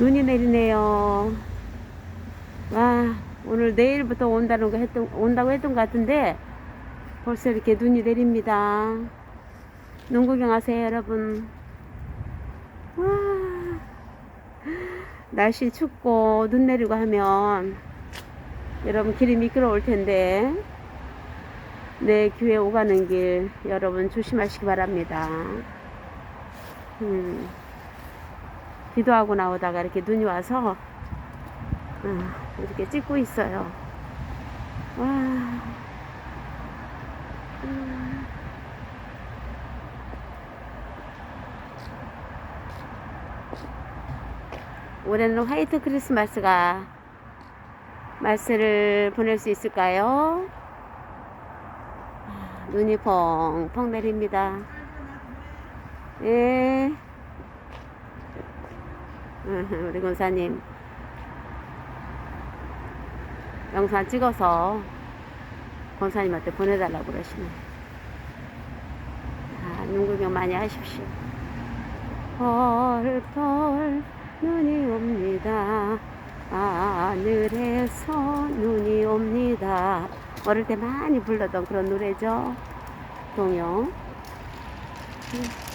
눈이 내리네요. 와, 오늘 내일부터 온다는 거 했던, 온다고 했던 것 같은데, 벌써 이렇게 눈이 내립니다. 눈 구경하세요, 여러분. 와, 날씨 춥고 눈 내리고 하면, 여러분 길이 미끄러울 텐데, 내 교회 오가는 길, 여러분 조심하시기 바랍니다. 음. 기도하고 나오다가 이렇게 눈이 와서 음, 이렇게 찍고 있어요. 와. 음. 올해는 화이트 크리스마스가 말세를 보낼 수 있을까요? 아, 눈이 펑펑 내립니다. 예. 음, 우리 권사님 영상 찍어서 권사님한테 보내달라고 그러시네. 아, 눈 구경 많이 하십시오. 펄펄 눈이 옵니다. 하늘에서 눈이 옵니다. 어릴 때 많이 불렀던 그런 노래죠. 동요. 음.